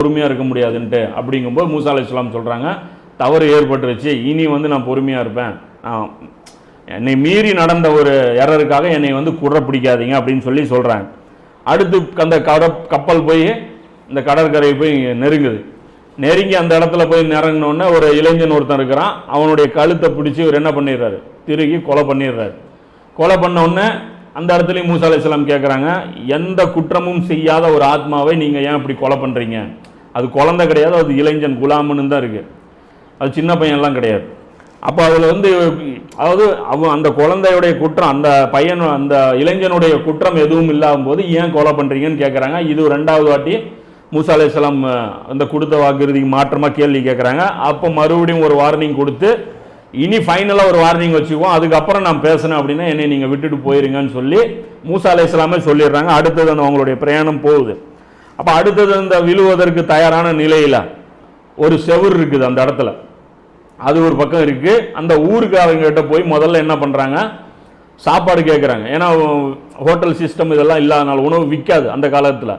பொறுமையாக இருக்க முடியாதுன்ட்டு அப்படிங்கும்போது மூசா அலி இஸ்லாம் சொல்கிறாங்க தவறு ஏற்பட்டுருச்சு இனி வந்து நான் பொறுமையாக இருப்பேன். நான் என்னை மீறி நடந்த ஒரு எரருக்காக என்னை வந்து குற பிடிக்காதீங்க அப்படின்னு சொல்லி சொல்கிறாங்க அடுத்து அந்த கட கப்பல் போய் இந்த கடற்கரை போய் நெருங்குது. நெருங்கி அந்த இடத்துல போய் நிறங்கினோடனே ஒரு இளைஞன் ஒருத்தன் இருக்கிறான். அவனுடைய கழுத்தை பிடிச்சி இவர் என்ன பண்ணிடுறாரு? திருகி கொலை பண்ணிடுறாரு. கொலை பண்ண உடனே அந்த இடத்துலையும் மூசா அலைஹிஸ்ஸலாம் கேட்குறாங்க எந்த குற்றமும் செய்யாத ஒரு ஆத்மாவை நீங்கள் ஏன் இப்படி கொலை பண்ணுறீங்க அது குழந்தை கிடையாது அது இளைஞன் குலாமுன்னு தான் இருக்குது அது சின்ன பையன்லாம் கிடையாது. அப்போ அதில் வந்து அதாவது அவன் அந்த குழந்தையுடைய குற்றம் அந்த பையன் அந்த இளைஞனுடைய குற்றம் எதுவும் இல்லாத போது ஏன் கொலை பண்ணுறீங்கன்னு கேட்குறாங்க இது ரெண்டாவது வாட்டி மூசா அலையாம் அந்த கொடுத்த வாக்குறுதிக்கு மாற்றமாக கேள்வி கேட்குறாங்க அப்போ மறுபடியும் ஒரு வார்னிங் கொடுத்து இனி ஃபைனலாக ஒரு வார்னிங் வச்சுக்குவோம். அதுக்கப்புறம் நான் பேசினேன் அப்படின்னா என்னை நீங்கள் விட்டுட்டு போயிருங்கன்னு சொல்லி மூசா அலையாமே சொல்லிடுறாங்க. அடுத்தது அந்த அவங்களுடைய பிரயாணம் போகுது. அப்போ அடுத்தது அந்த விழுவதற்கு தயாரான நிலையில் ஒரு செவுர் இருக்குது அந்த இடத்துல. அது ஒரு பக்கம் இருக்குது அந்த ஊருக்காரங்க கிட்ட போய் முதல்ல என்ன பண்ணுறாங்க சாப்பாடு கேட்குறாங்க ஏன்னா ஹோட்டல் சிஸ்டம் இதெல்லாம் இல்லாதனால உணவு விற்காது அந்த காலத்தில்.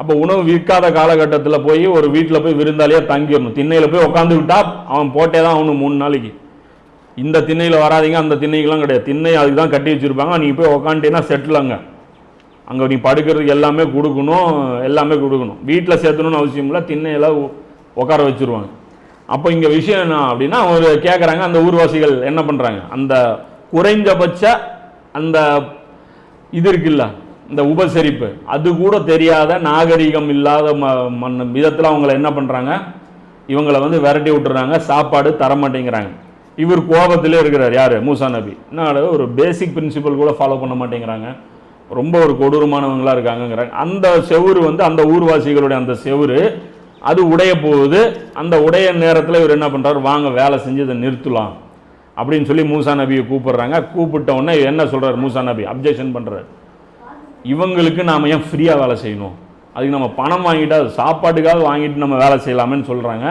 அப்போ உணவு விற்காத காலகட்டத்தில் போய் ஒரு வீட்டில் போய் விருந்தாளியாக தங்கிடணும். திண்ணையில் போய் உட்காந்துக்கிட்டா அவன் போட்டே தான் அவனு மூணு நாளைக்கு. இந்த திண்ணையில் வராதீங்க அந்த திண்ணைக்கெல்லாம் கிடையாது. திண்ணை அதுக்கு தான் கட்டி வச்சுருப்பாங்க. நீங்கள் போய் உக்காந்துட்டீங்கன்னா செட்டில் அங்கே அங்கே நீ படுக்கிறதுக்கு எல்லாமே கொடுக்கணும் எல்லாமே கொடுக்கணும். வீட்டில் சேர்த்தணும்னு அவசியம் இல்லை திண்ணையில் உட்கார வச்சிருவாங்க. அப்போ இங்கே விஷயம் என்ன அப்படின்னா ஒரு கேட்குறாங்க அந்த ஊர்வாசிகள் என்ன பண்ணுறாங்க அந்த குறைஞ்சபட்ச அந்த இது இருக்குல்ல இந்த உபசரிப்பு. அது கூட தெரியாத நாகரிகம் இல்லாத ம மண் விதத்தில் அவங்கள என்ன பண்ணுறாங்க இவங்களை வந்து விரட்டி விட்டுறாங்க சாப்பாடு தர மாட்டேங்கிறாங்க. இவர் கோபத்திலே இருக்கிறார். யார்? மூசா நபி. என்ன ஒரு பேசிக் பிரின்சிபல் கூட ஃபாலோ பண்ண மாட்டேங்கிறாங்க. ரொம்ப ஒரு கொடூரமானவங்களா இருக்காங்கங்கிறாங்க அந்த செவுரு வந்து அந்த ஊர்வாசிகளுடைய அந்த செவுரு. அது உடைய போகுது. அந்த உடைய நேரத்தில் இவர் என்ன பண்ணுறாரு வாங்க வேலை செஞ்சு இதை நிறுத்தலாம். அப்படின்னு சொல்லி மூசா நபியை கூப்பிடுறாங்க. கூப்பிட்ட உடனே என்ன சொல்கிறார் மூசா நபி அப்ஜெக்ஷன் பண்ணுறாரு இவங்களுக்கு நாம் ஏன் ஃப்ரீயாக வேலை செய்யணும்? அதுக்கு நம்ம பணம் வாங்கிட்டா அது சாப்பாட்டுக்காக வாங்கிட்டு நம்ம வேலை செய்யலாமேன்னு சொல்கிறாங்க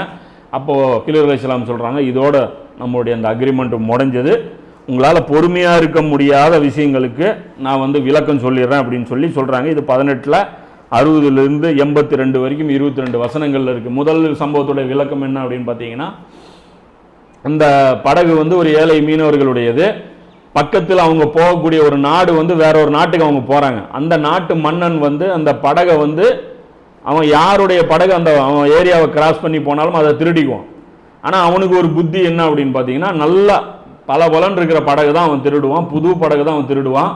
அப்போது கிலர் இஸ்லாம் சொல்கிறாங்க இதோட நம்மளுடைய அந்த அக்ரிமெண்ட்டு முடஞ்சது. உங்களால் பொறுமையாக இருக்க முடியாத விஷயங்களுக்கு நான் வந்து விளக்கம் சொல்லிடுறேன் அப்படின்னு சொல்லி சொல்கிறாங்க இது பதினெட்டில் அறுபதுலேருந்து எண்பத்தி ரெண்டு வரைக்கும் இருபத்தி ரெண்டு வசனங்களில் இருக்குது முதல் சம்பவத்துடைய விளக்கம் என்ன அப்படின்னு பார்த்தீங்கன்னா அந்த படகு வந்து ஒரு ஏழை மீனவர்களுடையது. பக்கத்தில் அவங்க போகக்கூடிய ஒரு நாடு வந்து வேற ஒரு நாட்டுக்கு அவங்க போகிறாங்க அந்த நாட்டு மன்னன் வந்து அந்த படகை வந்து அவன் யாருடைய படகு அந்த அவன் ஏரியாவை கிராஸ் பண்ணி போனாலும் அதை திருடிக்குவான். ஆனால் அவனுக்கு ஒரு புத்தி என்ன அப்படின்னு பார்த்தீங்கன்னா நல்லா பல பலன் இருக்கிற படகு தான் அவன் திருடுவான். புது படகு தான் அவன் திருடுவான்.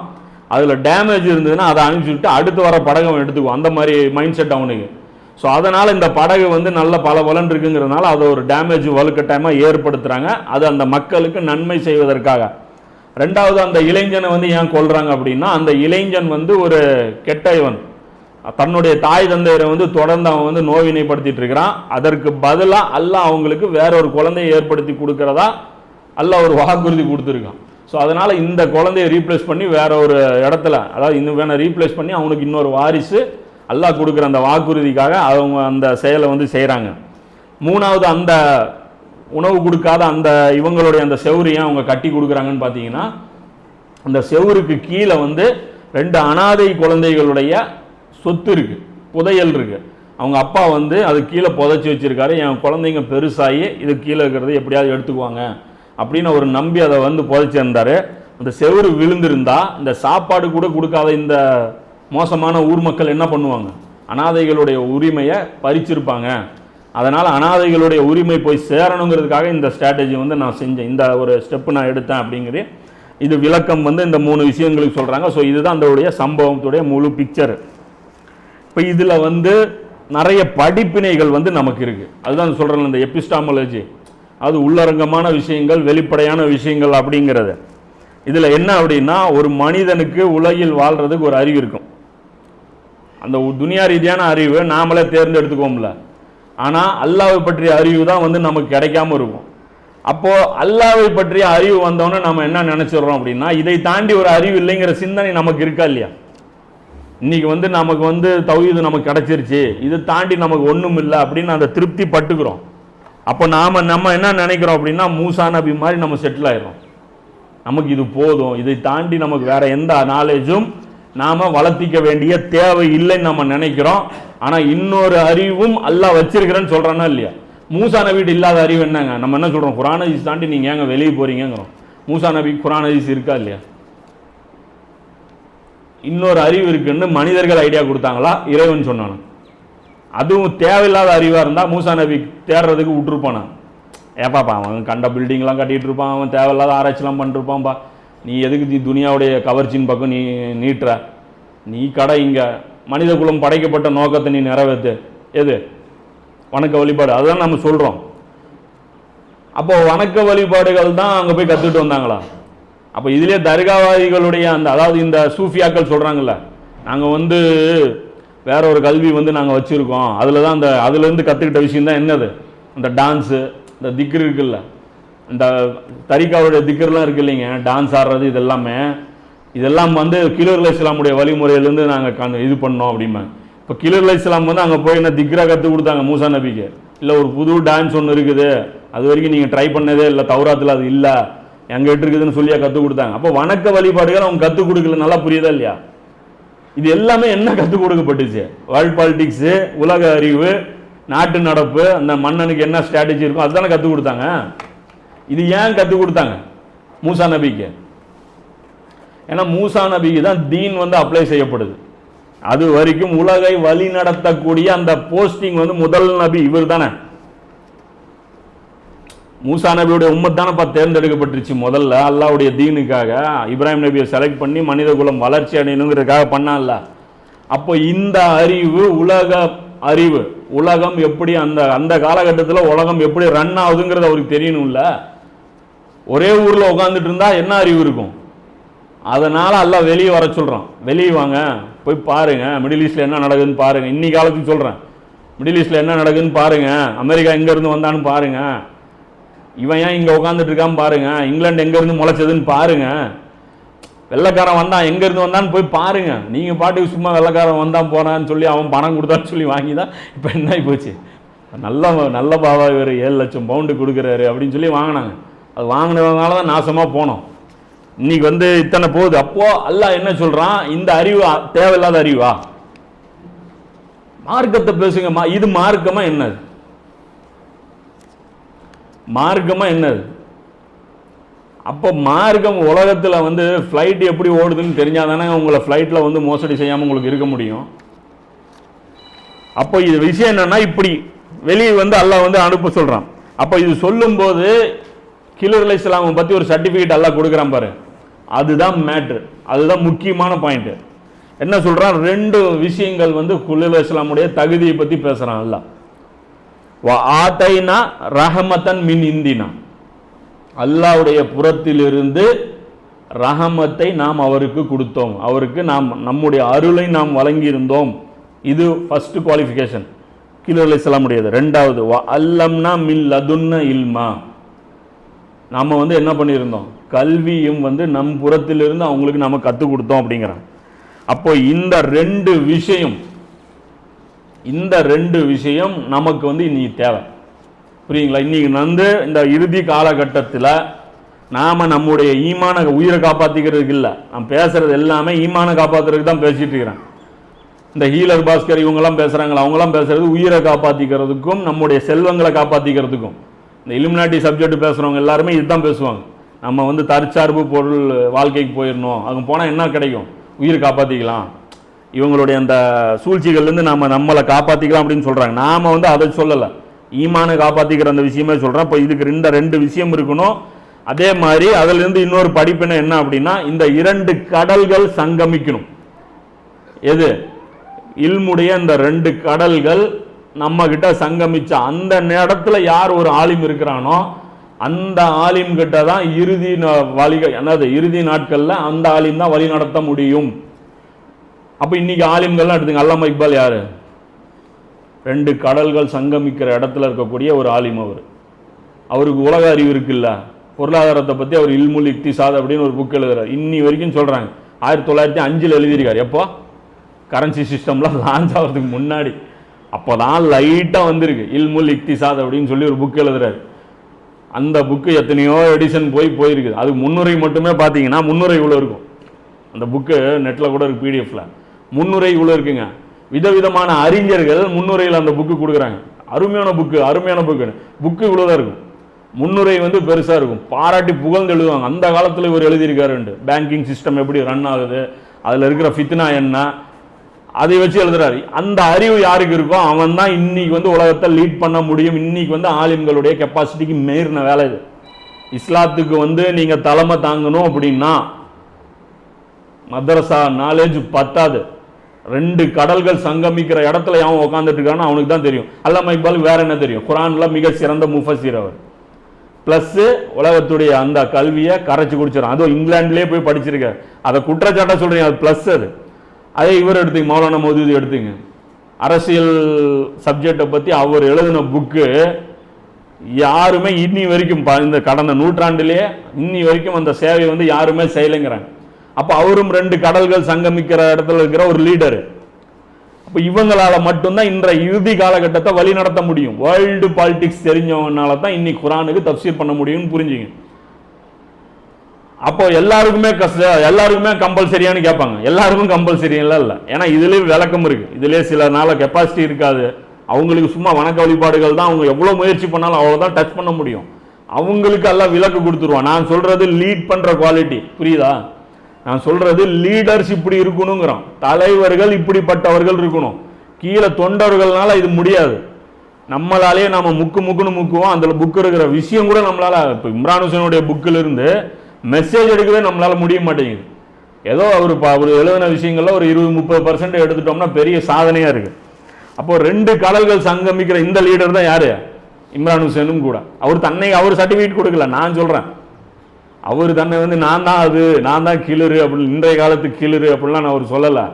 அதில் டேமேஜ் இருந்ததுன்னா அதை அனுப்பிச்சுட்டு அடுத்து வர படகு அவன் எடுத்துக்குவான். அந்த மாதிரி மைண்ட் செட் அவனுக்கு. ஸோ அதனால் இந்த படகு வந்து நல்ல பல பலன் இருக்குங்கிறதுனால அதை ஒரு டேமேஜ் வலுக்கட்டாயமாக ஏற்படுத்துகிறாங்க அது அந்த மக்களுக்கு நன்மை செய்வதற்காக. ரெண்டாவது அந்த இளைஞனை வந்து ஏன் கொள்கிறாங்க அப்படின்னா அந்த இளைஞன் வந்து ஒரு கெட்ட இவன் தன்னுடைய தாய் தந்தையரை வந்து தொடர்ந்து அவன் வந்து நோவினைப்படுத்திட்டு இருக்கிறான். அதற்கு பதிலாக அல்ல அவங்களுக்கு வேற ஒரு குழந்தையை ஏற்படுத்தி கொடுக்கறதா? அல்ல ஒரு வாக்குறுதி கொடுத்துருக்கான். ஸோ அதனால் இந்த குழந்தையை ரீப்ளேஸ் பண்ணி வேற ஒரு இடத்துல அதாவது இன்னும் வேணால் ரீப்ளேஸ் பண்ணி அவனுக்கு இன்னொரு வாரிசு அல்லா கொடுக்குற அந்த வாக்குறுதிக்காக அவங்க அந்த செயலை வந்து செய்கிறாங்க மூணாவது அந்த உணவு கொடுக்காத அந்த இவங்களுடைய அந்த செவுரு ஏன் அவங்க கட்டி கொடுக்குறாங்கன்னு பார்த்தீங்கன்னா அந்த செவுருக்கு கீழே வந்து ரெண்டு அனாதை குழந்தைகளுடைய சொத்து இருக்குது புதையல் இருக்குது அவங்க அப்பா வந்து அது கீழே புதைச்சி வச்சிருக்காரு. என் குழந்தைங்க பெருசாகி இது கீழே இருக்கிறது எப்படியாவது எடுத்துக்குவாங்க. அப்படின்னு அவர் நம்பி அதை வந்து புதைச்சிருந்தார் அந்த செவுரு விழுந்திருந்தா இந்த சாப்பாடு கூட கொடுக்காத இந்த மோசமான ஊர் மக்கள் என்ன பண்ணுவாங்க? அனாதைகளுடைய உரிமையை பறிச்சிருப்பாங்க. அதனால் அனாதைகளுடைய உரிமை போய் சேரணுங்கிறதுக்காக இந்த ஸ்ட்ராட்டஜி வந்து நான் செஞ்சேன். இந்த ஒரு ஸ்டெப்பு நான் எடுத்தேன் அப்படிங்கிறது. இது விளக்கம் வந்து இந்த மூணு விஷயங்களுக்கு சொல்கிறாங்க ஸோ இதுதான் அதோடைய சம்பவத்துடைய முழு பிக்சர் இப்போ இதில் வந்து நிறைய படிப்பினைகள் வந்து நமக்கு இருக்குது அதுதான் சொல்கிறேன் இந்த எபிஸ்டாமலஜி அது உள்ளரங்கமான விஷயங்கள் வெளிப்படையான விஷயங்கள் அப்படிங்கிறது. இதில் என்ன அப்படின்னா ஒரு மனிதனுக்கு உலகில் வாழ்கிறதுக்கு ஒரு அறிவு இருக்கும். அந்த துனியா ரீதியான அறிவு நாமளே தேர்ந்தெடுத்துக்கோம்ல ஆனால் அல்லாவை பற்றிய அறிவு தான் வந்து நமக்கு கிடைக்காம இருக்கும். அப்போது அல்லாவை பற்றிய அறிவு வந்தோன்னே நம்ம என்ன நினச்சிடுறோம் அப்படின்னா இதை தாண்டி ஒரு அறிவு இல்லைங்கிற சிந்தனை நமக்கு இருக்கா இல்லையா? இன்றைக்கி வந்து நமக்கு வந்து தௌஹீது நமக்கு கிடைச்சிருச்சு. இதை தாண்டி நமக்கு ஒன்றும் இல்லை அப்படின்னு அந்த திருப்தி பட்டுக்கிறோம். அப்போ நாம் நம்ம என்ன நினைக்கிறோம் அப்படின்னா மூசா நபி மாதிரி நம்ம செட்டில் ஆயிடும் நமக்கு இது போதும். இதை தாண்டி நமக்கு வேற எந்த நாலேஜும் நாம் வளர்த்திக்க வேண்டிய தேவை இல்லைன்னு நம்ம நினைக்கிறோம். ஆனால் இன்னொரு அறிவும் அல்லாஹ் வச்சிருக்கிறேன்னு சொல்கிறானா இல்லையா? மூசா நபிட்டு இல்லாத அறிவு என்னங்க? நம்ம என்ன சொல்கிறோம் குரான் ஹதீஸ் தாண்டி நீங்கள் ஏங்க வெளியே போகிறீங்கிறோம் மூசா நபி குரான் ஹதீஸ் இருக்கா இல்லையா? இன்னொரு அறிவு இருக்குன்னு மனிதர்கள் ஐடியா கொடுத்தாங்களா? இறைவன் சொன்னானா? அதுவும் தேவையில்லாத அறிவாக இருந்தால் மூசா நபி தேடுறதுக்கு விட்டுருப்பானா? ஏப்பாப்பா அவன் கண்ட பில்டிங்லாம் கட்டிகிட்டு இருப்பான் அவன் தேவையில்லாத ஆராய்ச்சிலாம் பண்ணிருப்பான்பா நீ எதுக்கு நீ துனியாவுடைய கவர்ச்சின்னு பக்கம் நீ நீட்டுற? நீ கடை இங்கே. மனித குலம் படைக்கப்பட்ட நோக்கத்தை நீ நிறைவேற்று எது? வணக்க வழிபாடு. அதுதான் நம்ம சொல்கிறோம் அப்போ வணக்க வழிபாடுகள் தான் அங்கே போய் கற்றுட்டு வந்தாங்களா? அப்போ இதிலே தர்காவாதிகளுடைய அந்த அதாவது இந்த சூஃபியாக்கள் சொல்கிறாங்கல்ல நாங்கள் வந்து வேற ஒரு கல்வி வந்து நாங்கள் வச்சுருக்கோம். அதில் தான் அந்த அதுலேருந்து கற்றுக்கிட்ட விஷயம் தான் என்னது? அந்த டான்ஸு இந்த திக்ரு இருக்குல்ல. இந்த தரிக்காவுடைய திக்ருலாம் இருக்கு இல்லைங்க. டான்ஸ் ஆடுறது இது எல்லாமே இதெல்லாம் வந்து கிலர் இஸ்லாமுடைய வழிமுறையிலேருந்து நாங்கள் கண் இது பண்ணோம் அப்படிமா இப்போ கிலர் இஸ்லாம் வந்து அங்கே போய் என்ன திக்ரா கற்றுக் கொடுத்தாங்க மூசா நபிக்கு? இல்லை ஒரு புது டான்ஸ் ஒன்று இருக்குது. அது வரைக்கும் நீங்கள் ட்ரை பண்ணதே இல்லை தௌராத்தில் அது இல்லை. எங்கிட்ட இருக்குதுன்னு சொல்லியா கற்றுக் கொடுத்தாங்க. அப்போ வணக்க வழிபாடுகள் அவங்க கற்றுக் கொடுக்கல நல்லா புரியுதா இல்லையா? இது எல்லாமே என்ன கற்றுக் கொடுக்கப்பட்டுச்சு? வேர்ல்ட் பாலிட்டிக்ஸு உலக அறிவு நாட்டு நடப்பு அந்த மன்னனுக்கு என்ன ஸ்ட்ராட்டஜி இருக்கும் அதுதானே கற்றுக் கொடுத்தாங்க. இது ஏன் கற்றுக் கொடுத்தாங்க? மூசா நபிக்கு. ஏன்னா மூசா நபிக்கு தான் தீன் வந்து அப்ளை செய்யப்படுது. அது வரைக்கும் உலகை வழி நடத்தக்கூடிய அந்த போஸ்டிங் வந்து முதல் நபி இவர் தானே மூசா நபியுடைய உம்மத் தானப்பா தேர்ந்தெடுக்கப்பட்டுருச்சு முதல்ல அல்லாவுடைய தீனுக்காக. இப்ராஹிம் நபியை செலக்ட் பண்ணி மனித குலம் வளர்ச்சி அடையணுங்கிறதுக்காக பண்ணால அப்போ இந்த அறிவு உலக அறிவு உலகம் எப்படி அந்த அந்த காலகட்டத்தில் உலகம் எப்படி ரன் ஆகுதுங்கிறது அவருக்கு தெரியணும்ல. ஒரே ஊரில் உட்காந்துட்டு இருந்தா என்ன அறிவு இருக்கும்? அதனால் எல்லாம் வெளியே வர சொல்கிறோம் வெளியே வாங்க போய் பாருங்கள் மிடில் ஈஸ்டில் என்ன நடக்குதுன்னு பாருங்க. இன்னி காலத்துக்கு சொல்கிறேன் மிடில் ஈஸ்டில் என்ன நடக்குதுன்னு பாருங்கள் அமெரிக்கா எங்கேருந்து வந்தான்னு பாருங்கள் இவன் ஏன் இங்கே உட்காந்துட்டு இருக்கான்னு பாருங்க. இங்கிலாந்து எங்கேருந்து முளைச்சதுன்னு பாருங்க. வெள்ளைக்காரன் வந்தான் எங்கேருந்து வந்தான்னு போய் பாருங்க. நீங்கள் பாட்டுக்கு சும்மா வெள்ளைக்காரன் வந்தான் போனான்னு சொல்லி அவன் பணம் கொடுத்தான்னு சொல்லி வாங்கி தான் இப்போ என்ன ஆகி போச்சு? நல்ல நல்ல பாவா இவர். ஏழு லட்சம் பவுண்டு கொடுக்குறாரு அப்படின்னு சொல்லி வாங்கினாங்க. அது வாங்கினதுனால தான் நாசமாக போனோம். இன்னைக்கு வந்து இத்தனை போகுது. அப்போது அல்ல என்ன சொல்கிறான் இந்த அறிவு தேவையில்லாத அறிவா? மார்க்கத்தை பேசுங்க. இது மார்க்கமாக என்னது? மார்க்கமாக என்னது? அப்போ மார்க்கம் உலகத்தில் வந்து ஃப்ளைட் எப்படி ஓடுதுன்னு தெரிஞ்சால் தானே உங்களை ஃப்ளைட்டில் வந்து மோசடி செய்யாமல் உங்களுக்கு இருக்க முடியும். அப்போ இது விஷயம் என்னன்னா இப்படி வெளியே வந்து அல்லாஹ் வந்து அனுப்ப சொல்கிறான் அப்போ இது சொல்லும்போது கிலர் இஸ்லாமை பற்றி ஒரு சர்டிஃபிகேட் எல்லாம் கொடுக்குறான் பாரு. அதுதான் மேட்ரு அதுதான் முக்கியமான பாயிண்ட்டு என்ன சொல்கிறான் ரெண்டு விஷயங்கள் வந்து குலில் இஸ்லாமுடைய தகுதியை பற்றி பேசுகிறான் எல்லாம் ஆட்டைனா ரஹமத்தன் மின் இந்தினா. அல்லாவுடைய புறத்திலிருந்து ரஹமத்தை நாம் அவருக்கு கொடுத்தோம். அவருக்கு நாம் நம்முடைய அருளை நாம் வழங்கியிருந்தோம். இது ஃபஸ்ட்டு குவாலிஃபிகேஷன் கீழே சொல்ல முடியாது ரெண்டாவது வ அல்லம்னா மின் லதுன்ன இல்மா. நாம் வந்து என்ன பண்ணியிருந்தோம்? கல்வியும் வந்து நம் புறத்திலிருந்து அவங்களுக்கு நம்ம கற்றுக் கொடுத்தோம் அப்படிங்கிறான். அப்போ இந்த ரெண்டு விஷயம் இந்த ரெண்டு விஷயம் நமக்கு வந்து இன்னைக்கு தேவை. புரியுங்களா? இன்னைக்கு வந்து இந்த இறுதி காலகட்டத்தில் நாம் நம்முடைய ஈமான உயிரை காப்பாற்றிக்கிறதுக்கு இல்லை. நான் பேசுகிறது எல்லாமே ஈமான காப்பாற்றுறதுக்கு தான் பேசிகிட்டு இருக்கிறேன். இந்த ஹீலர் பாஸ்கர் இவங்கெல்லாம் பேசுகிறாங்களா அவங்களாம் பேசுகிறது உயிரை காப்பாற்றிக்கிறதுக்கும் நம்முடைய செல்வங்களை காப்பாற்றிக்கிறதுக்கும் இந்த இலுமினாட்டி சப்ஜெக்ட் பேசுகிறவங்க எல்லாருமே இதுதான் பேசுவாங்க. நம்ம வந்து தற்சார்பு பொருள் வாழ்க்கைக்கு போயிடணும். அங்கே போனால் என்ன கிடைக்கும்? உயிரை காப்பாற்றிக்கலாம் இவங்களுடைய அந்த சூழ்ச்சிகள்லேருந்து நம்ம நம்மளை காப்பாற்றிக்கலாம் அப்படின்னு சொல்கிறாங்க நாம் வந்து அதை சொல்லலை. ஈமானை காப்பாற்றிக்கிற அந்த விஷயமே சொல்கிறேன் இப்போ இதுக்கு ரெண்டு ரெண்டு விஷயம் இருக்கணும். அதே மாதிரி அதுலேருந்து இன்னொரு படிப்பினை என்ன அப்படின்னா இந்த இரண்டு கடல்கள் சங்கமிக்கணும். எது? இல்முடைய இந்த ரெண்டு கடல்கள் நம்ம சங்கமிச்சா அந்த நேரத்தில் யார் ஒரு ஆலிம் இருக்கிறானோ அந்த ஆலிம் கிட்ட தான் இறுதி வழிகள் என்னது இறுதி நாட்களில் அந்த ஆலிம் தான் வழி நடத்த முடியும். அப்போ இன்றைக்கி ஆலிம்கள்லாம் எடுத்துங்க. அல்லாமா இக்பால் யார்? ரெண்டு கடல்கள் சங்கமிக்கிற இடத்துல இருக்கக்கூடிய ஒரு ஆலிம் அவர். அவருக்கு உலக அறிவு இருக்குல்ல. பொருளாதாரத்தை பற்றி அவர் இல்முல் இக்திசாத் அப்படின்னு ஒரு புக் எழுதுறாரு. இன்னி வரைக்கும் சொல்கிறாங்க ஆயிரத்தி தொள்ளாயிரத்தி அஞ்சில் எழுதியிருக்கார். எப்போ? கரன்சி சிஸ்டம்லாம் லான்ச் ஆகிறதுக்கு முன்னாடி. அப்போ தான் லைட்டாக வந்திருக்கு. இல்முல் இக்திசாத் அப்படின்னு சொல்லி ஒரு புக் எழுதுறாரு. அந்த புக்கு எத்தனையோ எடிஷன் போய் போயிருக்குது அது முன்னுரை மட்டுமே பார்த்தீங்கன்னா முன்னுரை இவ்வளோ இருக்கும். அந்த புக்கு நெட்டில் கூட இருக்குது பிடிஎஃப்ல முன்னுரை இவ்வளோ இருக்குங்க. விதவிதமான அறிஞர்கள் முன்னுரையில் அந்த புக்கு கொடுக்குறாங்க. அருமையான புக்கு அருமையான புக்கு புக்கு இவ்வளோ தான் இருக்கும். முன்னுரை வந்து பெருசாக இருக்கும். பாராட்டி புகழ்ந்து எழுதுவாங்க. அந்த காலத்தில் இவர் எழுதியிருக்காருண்டு. பேங்கிங் சிஸ்டம் எப்படி ரன் ஆகுது அதில் இருக்கிற ஃபித்னா என்ன அதை வச்சு எழுதுறாரு. அந்த அறிவு யாருக்கு இருக்கோ அவன் தான் இன்னைக்கு வந்து உலகத்தை லீட் பண்ண முடியும். இன்னைக்கு வந்து ஆலிம்களுடைய கெப்பாசிட்டிக்கு மீறின வேலை இது. இஸ்லாத்துக்கு வந்து நீங்கள் தலைமை தாங்கணும் அப்படின்னா மதரசா நாலேஜ் பத்தாது. ரெண்டு கடல்கள் சங்கமிக்கிற இடத்துல அவன் உட்காந்துட்டு இருக்கான்னு அவனுக்கு தான் தெரியும். அல்லாம இக்பால் வேற என்ன தெரியும்? குரான்ல மிக சிறந்த முஃபசீர் அவர். ப்ளஸ் உலகத்துடைய அந்த கல்வியை கரைச்சி குடிச்சிடும். அதுவும் இங்கிலாந்துலேயே போய் படிச்சிருக்காரு. அதை குற்றச்சாட்டை சொல்றீங்க. அது ப்ளஸ் அது. அதே இவர் எடுத்துங்க. மௌலானா மோதூதி எடுத்துங்க. அரசியல் சப்ஜெக்டை பற்றி அவர் எழுதின புக்கு யாருமே இன்னி வரைக்கும் ப- இந்த கடந்த நூற்றாண்டிலேயே இன்னி வரைக்கும் அந்த சேவை வந்து யாருமே செய்யலைங்கிறாங்க. அப்போ அவரும் ரெண்டு கடல்கள் சங்கமிக்கிற இடத்துல இருக்கிற ஒரு லீடரு அப்போ இவங்களால் மட்டும்தான் இன்றைய இறுதி காலகட்டத்தை வழி நடத்த முடியும். வேர்ல்டு பாலிடிக்ஸ் தெரிஞ்சவனால தான் இன்னைக்கு குரானுக்கு தப்சீர் பண்ண முடியும்னு புரிஞ்சுங்க. அப்போ எல்லாருக்குமே கஷ்ட எல்லாருக்குமே கம்பல்சரியான்னு கேட்பாங்க. எல்லாருக்கும் கம்பல்சரி எல்லாம் இல்லை. ஏன்னா இதுலேயும் விளக்கம் இருக்குது இதுலயே சில நாள கெப்பாசிட்டி இருக்காது. அவங்களுக்கு சும்மா வணக்க வழிபாடுகள் தான் அவங்க எவ்வளோ முயற்சி பண்ணாலும் அவ்வளோதான் டச் பண்ண முடியும். அவங்களுக்கு எல்லாம் விலக்கு கொடுத்துருவான் நான் சொல்கிறது லீட் பண்ணுற குவாலிட்டி புரியுதா? நான் சொல்றது லீடர்ஸ் இப்படி இருக்கணுங்கிறோம் தலைவர்கள் இப்படிப்பட்டவர்கள் இருக்கணும். கீழே தொண்டர்கள்னால இது முடியாது. நம்மளாலேயே நம்ம முக்கு முக்குன்னு முக்குவோம். அந்த புக் இருக்கிற விஷயம் கூட நம்மளால இப்போ இம்ரான் ஹுசனுடைய புக்கில் இருந்து மெசேஜ் எடுக்கவே நம்மளால முடிய மாட்டேங்குது. ஏதோ அவர் இப்போ அவர் எழுதின விஷயங்களில் ஒரு இருபது முப்பது பர்சன்ட் எடுத்துட்டோம்னா பெரிய சாதனையாக இருக்குது அப்போ ரெண்டு கடல்கள் சங்கமிக்கிற இந்த லீடர் தான் யார்? இம்ரான் ஹுசேனும் கூட. அவர் தன்னை அவர் சர்டிஃபிகேட் கொடுக்கல. நான் சொல்கிறேன் அவர் தன்னை வந்து நான் தான் அது நான் தான் கிளரு அப்படின்னு இன்றைய காலத்து கிளிரு அப்படிலாம் அவர் சொல்லலை.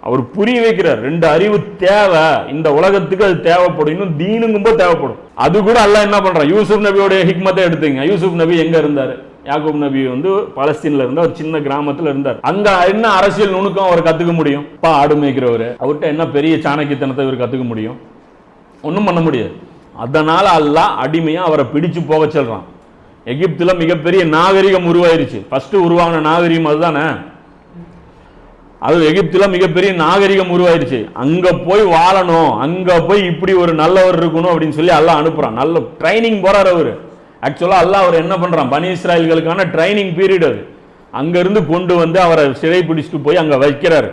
அவர் புரிய வைக்கிறார். ரெண்டு அறிவு தேவை. இந்த உலகத்துக்கு அது தேவைப்படும். இன்னும் தீனுங்கும்போது தேவைப்படும். அது கூட அல்ல என்ன பண்றான்? யூசுப் நபியோடைய ஹிக்மத்தை எடுத்துங்க. யூசுப் நபி எங்க இருந்தார்? யாக்கூப் நபி வந்து பலஸ்தீன்ல இருந்த ஒரு சின்ன கிராமத்துல இருந்தார். அங்க என்ன அரசியல் நுணுக்கம் அவர் கத்துக்க முடியும்? பா ஆடு மேய்க்கிறவர். அவர்கிட்ட என்ன பெரிய சாணக்கியத்தனத்தை இவர் கத்துக்க முடியும்? ஒன்றும் பண்ண முடியாது. அதனால அல்ல அடிமையா அவரை பிடிச்சு போக சொல்றான். எகிப்துல மிகப்பெரிய நாகரிகம் உருவாயிருச்சு. ஃபர்ஸ்ட் உருவான நாகரிகம் அதுதானே? அது எகிப்துல மிகப்பெரிய நாகரிகம் உருவாயிருச்சு. அங்க போய் வாழணும் அங்க போய் இப்படி ஒரு நல்லவர் இருக்கணும் அப்படின்னு சொல்லி எல்லாம் அனுப்புறான். நல்ல ட்ரைனிங் போறாரு அவரு. ஆக்சுவலா எல்லாம் அவர் என்ன பண்றான்? பனி இஸ்ராயல்களுக்கான ட்ரைனிங் பீரியட் அது. அங்கேருந்து கொண்டு வந்து அவரை சிறை பிடிச்சிட்டு போய் அங்க வைக்கிறாரு.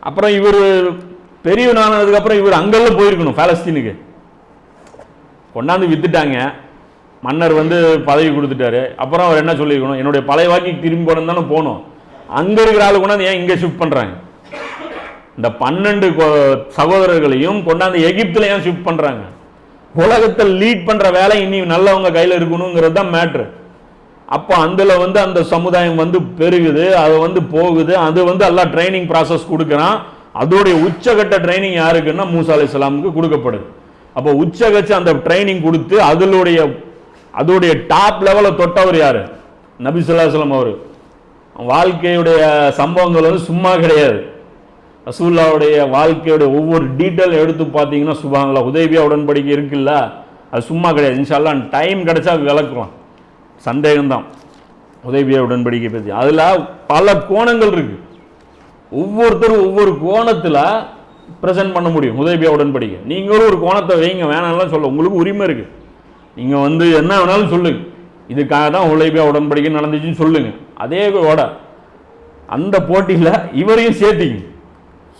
அப்புறம் இவர் பெரியவனானதுக்கு அப்புறம் இவர் அங்கெல்லாம் போயிருக்கணும் பாலஸ்தீனுக்கு. கொண்டாந்து வித்துட்டாங்க. மன்னர் வந்து பதவி கொடுத்துட்டாரு. அப்புறம் அவர் என்ன சொல்லியிருக்கணும் என்னுடைய பழைய வாக்கிக்கு திரும்பி போகணும் தானே போகணும் அங்கே இருக்கிற ஆளு கொண்டாந்து ஏன் இங்கே ஷிஃப்ட் பண்ணுறாங்க இந்த பன்னெண்டு சகோதரர்களையும் கொண்டாந்து எகிப்தில் ஏன் ஷிஃப்ட் பண்ணுறாங்க உலகத்தை லீட் பண்ணுற வேலை இனி நல்லவங்க கையில் இருக்கணுங்கிறது தான் மேட்ரு அப்போ அதில் வந்து அந்த சமுதாயம் வந்து பெருகுது அது வந்து போகுது அது வந்து எல்லாம் ட்ரைனிங் ப்ராசஸ் கொடுக்குறான். அதோடைய உச்சகட்ட ட்ரைனிங் யாருக்குன்னா மூசா அலைஹிஸ்ஸலாமுக்கு கொடுக்கப்படுது. அப்போ உச்சகச்சு அந்த ட்ரைனிங் கொடுத்து அதனுடைய அதோடைய டாப் லெவலை தொட்டவர் யார்? நபி ஸல்லல்லாஹு அவர். வாழ்க்கையுடைய சம்பவங்கள் வந்து சும்மா கிடையாது. ரசூல்லாவுடைய வாழ்க்கையுடைய ஒவ்வொரு டீட்டெயில் எடுத்து பார்த்தீங்கன்னா சுபாங்களா உதவியா உடன்படிக்கை இருக்குல்ல அது சும்மா கிடையாது. இன்ஷால்லாம் டைம் கிடைச்சா விளக்குவோம் சந்தேகம்தான். உதவியா உடன்படிக்கை பற்றி அதில் பல கோணங்கள் இருக்கு. ஒவ்வொருத்தரும் ஒவ்வொரு கோணத்தில் ப்ரெசென்ட் பண்ண முடியும். உதவியா உடன்படிக்கை. நீங்களும் ஒரு கோணத்தை வைங்க. வேணாம்லாம் சொல்ல. உங்களுக்கு உரிமை இருக்குது நீங்கள் வந்து என்ன வேணாலும் சொல்லுங்க இதுக்காக தான் உழைப்பியா உடன்படிக்கை நடந்துச்சுன்னு சொல்லுங்க. அதே ஓட. அந்த போட்டியில் இவரையும் சேர்த்திங்க.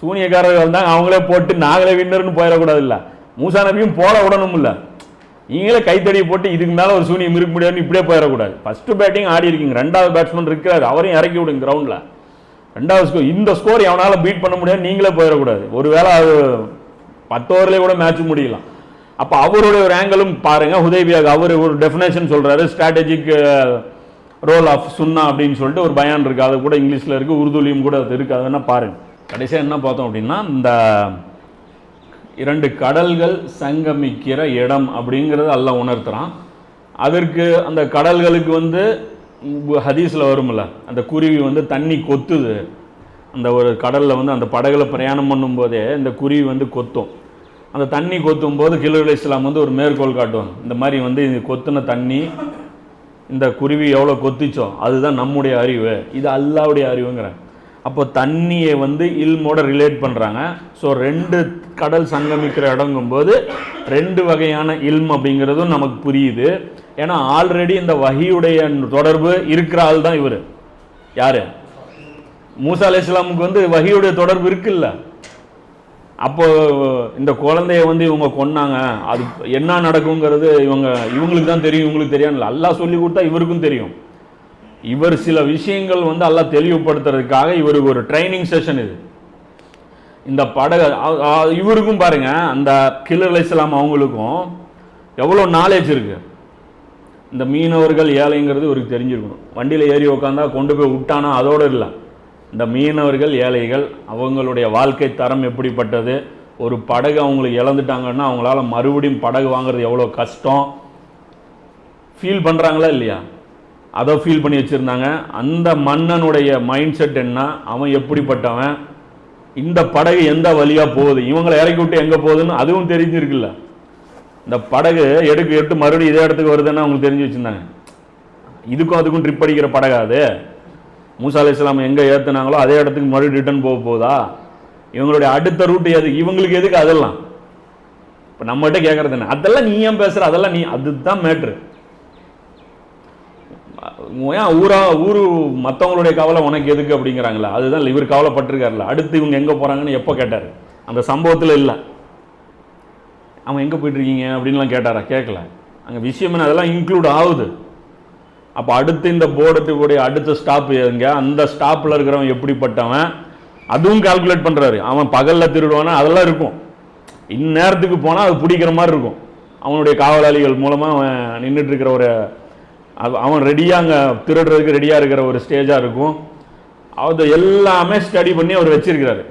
சூனியக்காரர்கள் தான் அவங்களே போட்டு நாங்களே வின்னர்னு போயிடக்கூடாது இல்லை மூசா நபியும் போட விடணும் இல்லை நீங்களே கைத்தடியை போட்டு இதுக்கு மேலே ஒரு சூனியம் இருக்க முடியாதுன்னு இப்படியே போயிடக்கூடாது. ஃபஸ்ட்டு பேட்டிங் ஆடி இருக்கீங்க. ரெண்டாவது பேட்ஸ்மேன் இருக்கிறாரு. அவரையும் இறக்கி விடுங்க கிரவுண்டில் ரெண்டாவது ஸ்கோர் இந்த ஸ்கோர் எவனால் பீட் பண்ண முடியாது நீங்களே போயிடக்கூடாது. ஒருவேளை அது பத்து ஓவர்லேயே கூட மேட்ச் முடியலாம். அப்போ அவருடைய ஒரு ஆங்கிளும் பாருங்க. உதவியாக அவர் ஒரு டெஃபினேஷன் சொல்றாரு. ஸ்ட்ராட்டஜிக் ரோல் ஆஃப் சுன்னா அப்படின்னு சொல்லிட்டு ஒரு பயான் இருக்கு. அது கூட இங்கிலீஷில் இருக்குது உருதுலையும் கூட அது இருக்கு. அது வேணா பாருங்க என்ன பார்த்தோம் அப்படின்னா இந்த இரண்டு கடல்கள் சங்கமிக்கிற இடம் அப்படிங்கிறத அல்ல உணர்த்துறான். அதற்கு அந்த கடல்களுக்கு வந்து ஹதீஸில் வரும்ல அந்த குருவி வந்து தண்ணி கொத்துது. அந்த ஒரு கடலில் வந்து அந்த படகுல பிரயாணம் பண்ணும்போதே இந்த குருவி வந்து கொத்தும். அந்த தண்ணி கொத்தும் போது கிலர் இஸ்லாம் வந்து ஒரு மேற்கோள் காட்டும் இந்த மாதிரி வந்து இது கொத்தின தண்ணி இந்த குருவி எவ்வளோ கொத்திச்சோ அதுதான் நம்முடைய அறிவு. இது அல்லாவுடைய அறிவுங்கிறாங்க. அப்போ தண்ணியை வந்து இல்மோட ரிலேட் பண்ணுறாங்க ஸோ ரெண்டு கடல் சங்கமிக்கிற இடங்கும்போது ரெண்டு வகையான இல்ம் அப்படிங்கிறதும் நமக்கு புரியுது. ஏன்னா ஆல்ரெடி இந்த வகியுடைய தொடர்பு இருக்கிற ஆள் தான் இவர். யார்? மூசா அலி இஸ்லாமுக்கு வந்து வகியுடைய தொடர்பு இருக்குல்ல. அப்போது இந்த குழந்தைய வந்து இவங்க கொன்னாங்க. அது என்ன நடக்குங்கிறது இவங்க இவங்களுக்கு தான் தெரியும் இவங்களுக்கு தெரியும் அல்லாஹ் சொல்லி கொடுத்தா இவருக்கும் தெரியும். இவர் சில விஷயங்கள் வந்து அல்லாஹ் தெளிவுபடுத்துறதுக்காக இவருக்கு ஒரு ட்ரைனிங் செஷன் இது. இந்த படகு இவருக்கும் பாருங்க அந்த கிலர் இஸ்லாம் அவங்களுக்கும் எவ்வளோ நாலேஜ் இருக்குது இந்த மீனவர்கள் ஏழைங்கிறது இவருக்கு தெரிஞ்சிருக்கணும். வண்டியில் ஏறி உக்காந்தா கொண்டு போய் விட்டானா அதோடு இல்லை. இந்த மீனவர்கள் ஏழைகள் அவங்களுடைய வாழ்க்கை தரம் எப்படிப்பட்டது? ஒரு படகு அவங்களுக்கு இழந்துட்டாங்கன்னா அவங்களால மறுபடியும் படகு வாங்குறது எவ்வளோ கஷ்டம்? ஃபீல் பண்ணுறாங்களா இல்லையா? அதை ஃபீல் பண்ணி வச்சுருந்தாங்க. அந்த மன்னனுடைய மைண்ட் செட் என்ன? அவன் எப்படிப்பட்டவன்? இந்த படகு எந்த வழியாக போகுது? இவங்களை இறக்கி விட்டு எங்கே போகுதுன்னு அதுவும் தெரிஞ்சிருக்குல்ல. இந்த படகு எடுக்க எடுத்து மறுபடியும் இதே இடத்துக்கு வருதுன்னு அவங்களுக்கு தெரிஞ்சு வச்சுருந்தாங்க. இதுக்கும் அதுக்கும் ட்ரிப் அடிக்கிற படகாது மூசா அலி இஸ்லாம் எங்கே ஏற்றுனாங்களோ அதே இடத்துக்கு மறுபடியும் ரிட்டர்ன் போக போதா இவங்களுடைய அடுத்த ரூட் எது? இவங்களுக்கு எதுக்கு அதெல்லாம்? இப்போ நம்மகிட்ட கேட்கறது என்ன? அதெல்லாம் நீ ஏன் பேசுகிற அதெல்லாம் நீ அதுதான் மேட்ரு ஏன் ஊரா ஊரு மற்றவங்களுடைய கவலை உனக்கு எதுக்கு அப்படிங்கிறாங்களா? அதுதான் இவர் கவலைப்பட்டிருக்காருல. அடுத்து இவங்க எங்கே போகிறாங்கன்னு எப்போ கேட்டார்? அந்த சம்பவத்தில் இல்லை. அவன் எங்கே போயிட்டுருக்கீங்க அப்படின்லாம் கேட்டாரா? கேட்கல அங்கே விஷயம் என்ன? அதெல்லாம் இன்க்ளூட் ஆகுது. அப்போ அடுத்து இந்த போர்டுடைய அடுத்த ஸ்டாப் எங்க? அந்த ஸ்டாப்பில் இருக்கிறவன் எப்படிப்பட்டவன்? அதுவும் கால்குலேட் பண்ணுறாரு அவன் பகலில் திருடுவானா? அதெல்லாம் இருக்கும். இந்நேரத்துக்கு போனால் அது பிடிக்கிற மாதிரி இருக்கும். அவனுடைய காவலாளிகள் மூலமாக அவன் நின்றுட்டு இருக்கிற ஒரு அவன் ரெடியாக அங்கே திருடுறதுக்கு ரெடியாக இருக்கிற ஒரு ஸ்டேஜாக இருக்கும். அது எல்லாமே ஸ்டடி பண்ணி அவர் வச்சிருக்கிறாரு.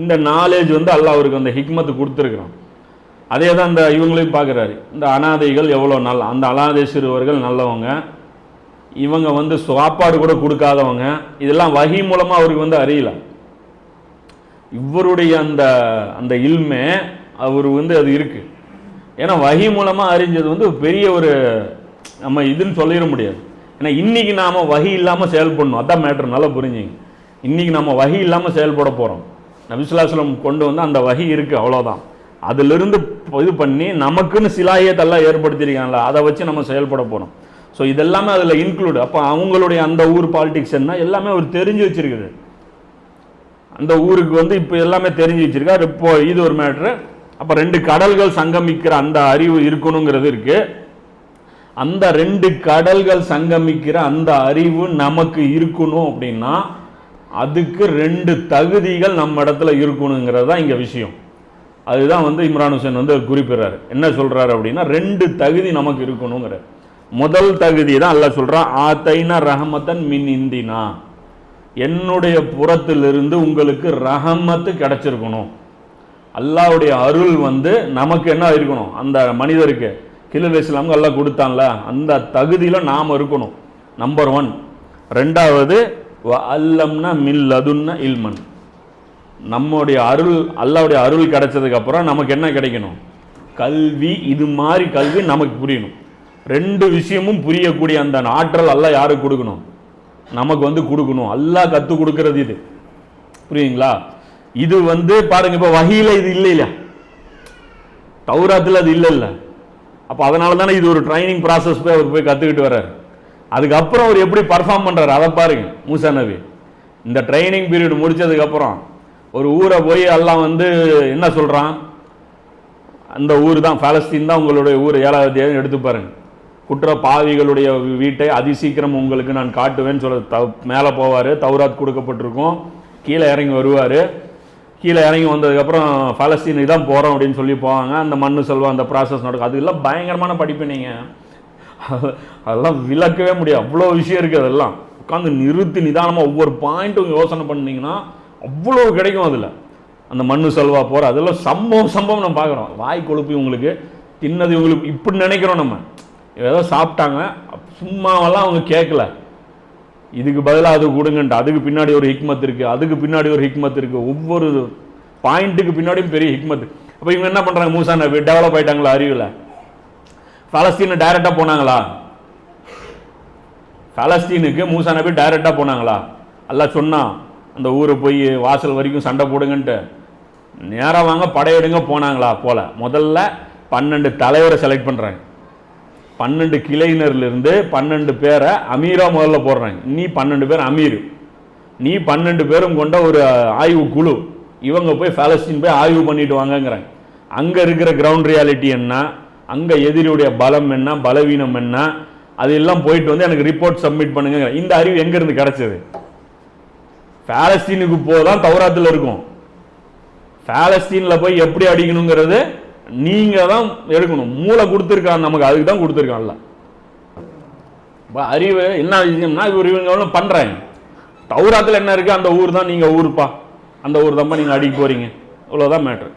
இந்த நாலேஜ் வந்து அல்லாஹ் அவருக்கு அந்த ஹிக்மத்து கொடுத்துருக்குறான். அதே தான் இந்த இவங்களையும் பார்க்குறாரு. இந்த அனாதைகள் எவ்வளோ நல்ல அந்த அனாதை சிறுவர்கள் நல்லவங்க. இவங்க வந்து சாப்பாடு கூட கொடுக்காதவங்க. இதெல்லாம் வகி மூலமாக அவருக்கு வந்து அறியல. இவருடைய அந்த அந்த இல்மே அவர் வந்து அது இருக்கு. ஏன்னா வகி மூலமாக அறிஞ்சது வந்து பெரிய ஒரு நம்ம இதுன்னு சொல்லிட முடியாது. ஏன்னா இன்னைக்கு நாம வகி இல்லாமல் செயல்படணும் அதான் மேட்ரு நல்லா புரிஞ்சுங்க. இன்னைக்கு நம்ம வகி இல்லாமல் செயல்பட போகிறோம் நபிசுல்லாஸ்லம் கொண்டு வந்து அந்த வகி இருக்கு அவ்வளோதான் அதிலிருந்து இது பண்ணி நமக்குன்னு சிலாயத்தெல்லாம் ஏற்படுத்தியிருக்காங்களா அதை வச்சு நம்ம செயல்பட போகிறோம் ஸோ இதெல்லாமே அதில் இன்க்ளூடு அப்போ அவங்களுடைய அந்த ஊர் பாலிடிக்ஸ் என்ன? எல்லாமே அவர் தெரிஞ்சு வச்சிருக்குது. அந்த ஊருக்கு வந்து இப்போ எல்லாமே தெரிஞ்சு வச்சிருக்காரு இப்போ இது ஒரு மேட்ரு அப்போ ரெண்டு கடல்கள் சங்கமிக்கிற அந்த அறிவு இருக்கணுங்கிறது இருக்கு. அந்த ரெண்டு கடல்கள் சங்கமிக்கிற அந்த அறிவு நமக்கு இருக்கணும் அப்படின்னா அதுக்கு ரெண்டு தகுதிகள் நம்ம இடத்துல இருக்கணுங்கிறது தான் இங்கே விஷயம். அதுதான் வந்து இம்ரான் ஹுசேன் வந்து குறிப்பிடுறாரு. என்ன சொல்கிறாரு அப்படின்னா ரெண்டு தகுதி நமக்கு இருக்கணுங்கிறார். முதல் தகுதி தான் அல்ல சொல்கிறான் ஆத்தைனா ரஹமத்தன் மின் இந்தினா. என்னுடைய புறத்திலிருந்து உங்களுக்கு ரஹமத்து கிடைச்சிருக்கணும். அல்லாவுடைய அருள் வந்து நமக்கு என்ன இருக்கணும் அந்த மனிதருக்கு கிலர் இஸ்லாமுக்கு எல்லாம் கொடுத்தான்ல அந்த தகுதியில் நாம் இருக்கணும். நம்பர் ஒன் ரெண்டாவது வ அல்லம்னா மில் அதுன்னா இல்மன். நம்முடைய அருள் அல்லாவுடைய அருள் கிடைச்சதுக்கப்புறம் நமக்கு என்ன கிடைக்கணும்? கல்வி இது மாதிரி கல்வி நமக்கு புரியணும். ரெண்டு விஷயமும் புரியக்கூடிய அந்த ஆற்றல் அல்ல யாருக்கு கொடுக்கணும்? நமக்கு வந்து கொடுக்கணும். அல்லா கற்றுக் கொடுக்கறது இது. புரியுங்களா இது வந்து பாருங்க இப்போ வகையில் இது இல்லை இல்லையா? தௌராத்தில் அது இல்லை இல்லை. அப்போ அதனால தானே இது ஒரு ட்ரைனிங் ப்ராசஸ் போய் அவர் போய் கற்றுக்கிட்டு வர்றாரு. அதுக்கப்புறம் அவர் எப்படி பர்ஃபார்ம் பண்ணுறாரு அதை பாருங்க மூசா நபி. இந்த ட்ரைனிங் பீரியட் முடிச்சதுக்கப்புறம் ஒரு ஊரை போய் எல்லாம் வந்து என்ன சொல்கிறான் அந்த ஊர் தான் பாலஸ்தீன் தான் உங்களுடைய ஊர். ஏழாவது எடுத்து பாருங்கள் குற்ற பாவிகளுடைய வீட்டை அதிசீக்கிரம் உங்களுக்கு நான் காட்டுவேன்னு சொல்ல த மேலே போவார். தௌராத் கொடுக்கப்பட்டிருக்கும். கீழே இறங்கி வருவார். கீழே இறங்கி வந்ததுக்கப்புறம் பாலஸ்தீனுக்கு தான் போகிறோம் அப்படின்னு சொல்லி போவாங்க. அந்த மண்ணு செல்வம் அந்த ப்ராசஸ் நடக்கும். அதெல்லாம் பயங்கரமான படிப்பு நீங்கள் அதெல்லாம் விளக்கவே முடியாது. அவ்வளோ விஷயம் இருக்குது அதெல்லாம். உட்காந்து நிறுத்தி நிதானமாக ஒவ்வொரு பாயிண்ட்டும் யோசனை பண்ணிங்கன்னா அவ்வளோ கிடைக்கும் அதில். அந்த மண்ணு செல்வா போகிற அதெல்லாம் சம்பவம் சம்பவம் நம்ம பார்க்குறோம். வாய் கொழுப்பு இவங்களுக்கு தின்னது இவங்களுக்கு இப்படி நினைக்கிறோம் நம்ம. ஏதோ சாப்பிட்டாங்க. சும்மாவெல்லாம் அவங்க கேட்கல இதுக்கு பதிலாக அது கொடுங்கன்ட்டு. அதுக்கு பின்னாடி ஒரு ஹிக்மத் இருக்குது அதுக்கு பின்னாடி ஒரு ஹிக்மத் இருக்குது ஒவ்வொரு பாயிண்ட்டுக்கு பின்னாடியும் பெரிய ஹிக்மத். அப்போ இவங்க என்ன பண்ணுறாங்க மூசா நபி டெவலப் ஆயிட்டாங்களா அறிவில்? பாலஸ்தீன் டைரெக்டாக போனாங்களா? பாலஸ்தீனுக்கு மூசா நபி டைரெக்டாக போனாங்களா? எல்லாம் சொன்னான் அந்த ஊரை போய் வாசல் வரைக்கும் சண்டை போடுங்கன்ட்டு. நேராக வாங்க படையெடுங்க போனாங்களா? போல. முதல்ல பன்னெண்டு தலைவரை செலக்ட் பண்ணுறாங்க பன்னெண்டு கிளையினர்லேருந்து பன்னெண்டு பேரை அமீரா முதல்ல போடுறாங்க. நீ பன்னெண்டு பேர் அமீர். நீ பன்னெண்டு பேரும் கொண்ட ஒரு ஆய்வு குழு. இவங்க போய் பாலஸ்தீன் போய் ஆய்வு பண்ணிட்டு வாங்கங்கிறாங்க. அங்கே இருக்கிற கிரவுண்ட் ரியாலிட்டி என்ன? அங்கே எதிரியுடைய பலம் என்ன? பலவீனம் என்ன? அது எல்லாம் போயிட்டு வந்து எனக்கு ரிப்போர்ட் சப்மிட் பண்ணுங்க இந்த அறிவு எங்கேருந்து கிடைச்சது? பாலஸ்தீனுக்கு போதான் தௌராத்தில் இருக்கும். ஃபாலஸ்தீனில் போய் எப்படி அடிக்கணுங்கிறது நீங்க தான் எடுக்கணும். மூளை கொடுத்துருக்கான் நமக்கு அதுக்கு தான் கொடுத்துருக்கான்ல. இப்போ அறிவு என்ன விஷயம்னா இவர் இவங்க பண்ணுறாங்க தௌராத்தில் என்ன இருக்குது அந்த ஊர் தான் நீங்கள் ஊருப்பா. அந்த ஊர் தான்ப்பா நீங்கள் அடிக்க போகிறீங்க இவ்வளோதான் மேட்ரு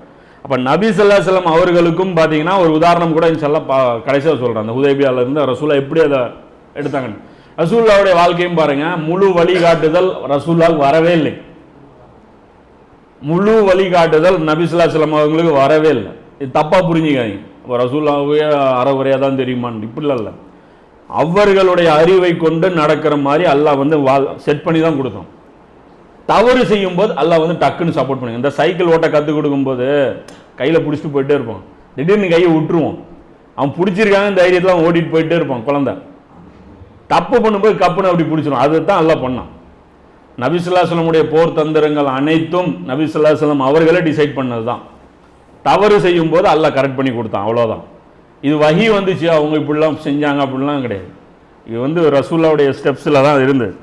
அப்போ நபி ஸல்லல்லாஹு அவர்களுக்கும் பார்த்தீங்கன்னா ஒரு உதாரணம் கூட இன்ஷால்லா பா கடைசியாக சொல்கிறேன் அந்த உதயபியாவிலேருந்து ரசூலா எப்படி அதை எடுத்தாங்கன்னு. ரசூல்லாவுடைய வாழ்க்கையும் பாருங்க முழு வழிகாட்டுதல் ரசூல்லாவுக்கு வரவே இல்லை. முழு வழிகாட்டுதல் நபி ஸல்லல்லாஹு அவங்களுக்கு வரவே இல்லை. தப்பாக புரிஞ்சுக்காதீங்க. இப்போ ரசூல்லாவே அறகுறையாக தான் தெரியுமான்னு இப்படிலாம் இல்லை. அவர்களுடைய அறிவை கொண்டு நடக்கிற மாதிரி அல்லாஹ் வந்து வா செட் பண்ணி தான் கொடுத்தோம். தவறு செய்யும் போது அல்லாஹ் வந்து டக்குன்னு சப்போர்ட் பண்ணுங்க. இந்த சைக்கிள் ஓட்ட கற்றுக் கொடுக்கும்போது கையில் பிடிச்சிட்டு போயிட்டே இருப்பான். திடீர்னு கையை விட்டுருவோம். அவன் பிடிச்சிருக்காங்க தைரியத்தில் அவன் போயிட்டே இருப்பான் குழந்தை. தப்பு பண்ணும்போது கப்புன்னு அப்படி பிடிச்சிரும். அதை தான் அல்லாஹ் பண்ணான். நபிசுல்லாஸ்லமுடைய போர் தந்திரங்கள் அனைத்தும் நபிசுல்லாஸ்லம் அவர்களே டிசைட் பண்ணது தான் தவறு செய்யும் போது அல்ல கரெக்ட் பண்ணி கொடுத்தான் அவ்வளோதான் இது வகி வந்துச்சு அவங்க இப்படிலாம் செஞ்சாங்க அப்படிலாம் கிடையாது. இது வந்து ரசூல்லாவுடைய ஸ்டெப்ஸில் தான் இருந்தது.